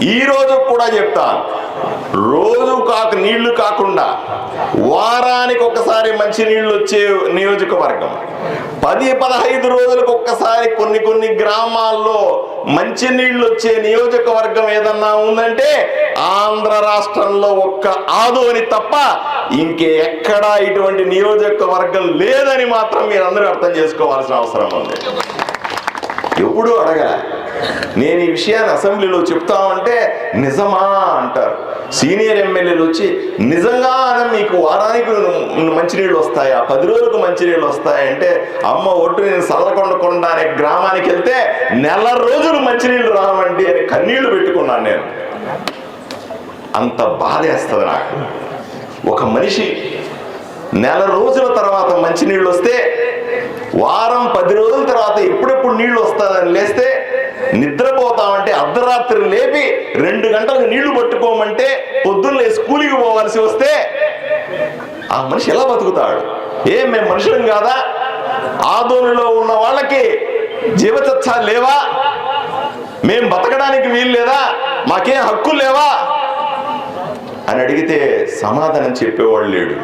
ఈ రోజు కూడా చెప్తాను రోజు కాక నీళ్ళు కాకుండా వారానికి ఒక్కసారి మంచి నీళ్ళు వచ్చే నియోజకవర్గం. పది పదహైదు రోజులకు ఒక్కసారి కొన్ని కొన్ని గ్రామాల్లో మంచి నీళ్ళు వచ్చే నియోజకవర్గం ఏదన్నా ఉందంటే ఆంధ్ర రాష్ట్రంలో ఒక్క ఆదోని తప్ప ఇంకే ఎక్కడా ఇటువంటి నియోజకవర్గం లేదని మాత్రం మీరందరూ అర్థం చేసుకోవాల్సిన అవసరం ఉంది. ఎప్పుడు అడగలే. నేను ఈ విషయాన్ని అసెంబ్లీలో చెప్తా ఉంటే నిజమా అంటారు. సీనియర్ ఎమ్మెల్యేలు వచ్చి నిజంగా మీకు వారానికి మంచినీళ్ళు వస్తాయా? పది రోజులకు మంచినీళ్ళు వస్తాయంటే అమ్మ ఒడ్డు నేను సల్లకొండకొండ అనే గ్రామానికి వెళ్తే నెల రోజులు మంచినీళ్ళు రావండి అని కన్నీళ్ళు పెట్టుకున్నాను నేను. అంత బాధేస్తుంది నాకు. ఒక మనిషి నెల రోజుల తర్వాత మంచినీళ్ళు వస్తే వారం పది రోజులు ఎప్పుడు నీళ్ళు వస్తాదని లేస్తే నిద్రపోతామంటే అర్ధరాత్రి లేపి రెండు గంటలకు నీళ్ళు పట్టుకోమంటే పొద్దున్న స్కూల్కి పోవాల్సి వస్తే ఆ మనిషి ఎలా బతుకుతాడు? ఏం మేము మనుషులం కాదా? ఆదోనిలో ఉన్న వాళ్ళకి జీవచచ్చాలు లేవా? మేం బతకడానికి వీలు లేదా? మాకేం హక్కులు లేవా? అని అడిగితే సమాధానం చెప్పేవాడు లేడు.